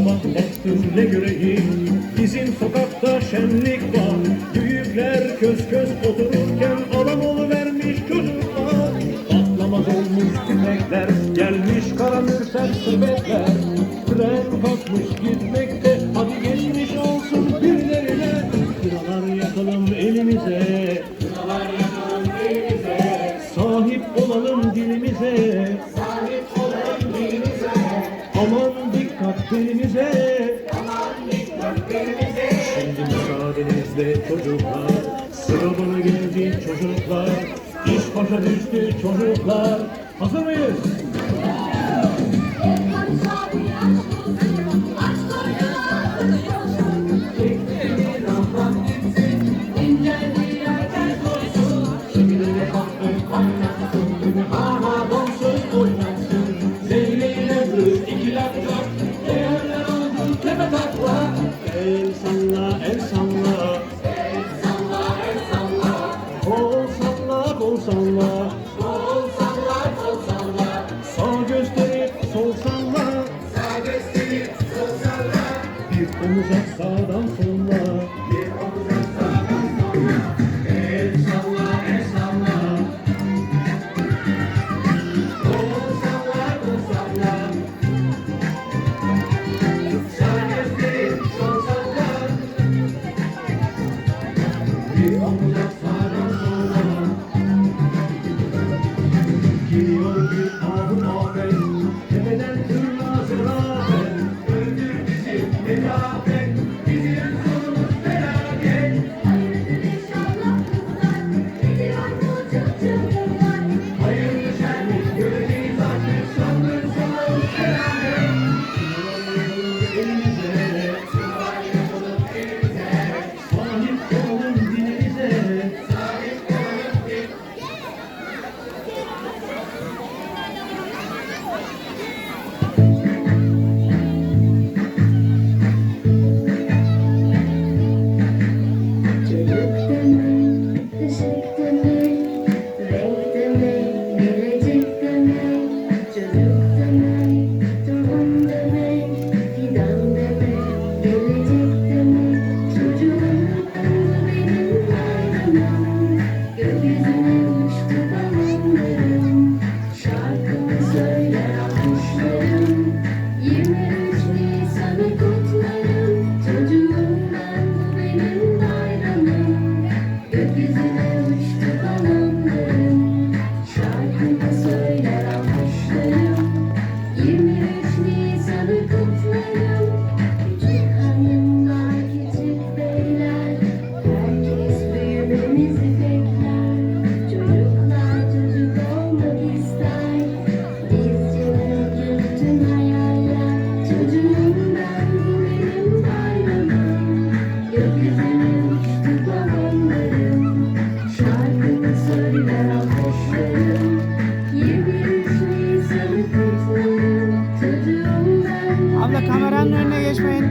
sabah baktım ne göreyim Bizim sokakta şenlik var. Büyükler köz köz otururken Adam vermiş çocuklar. Atlamaz olmuş tüfekler Gelmiş kara mürsel sırbetler Tren kalkmış gitmekte Hadi geçmiş olsun birilerine Kıralar yakalım elimize. Kıralar yakalım elimize. Sahip olalım dilimize belimize Şimdi müsaadenizle çocuklar Sıra geldi çocuklar İş başa düştü çocuklar. Hazır mıyız? Şimdi kalkın oynansın Gibi hava dansöz oynansın Zeyleyle At sağdan solla Bir solla El salla el salla Kol salla kol salla Sağ Bir omuz Hallelujah. Abla kameranın önüne geçmeyin.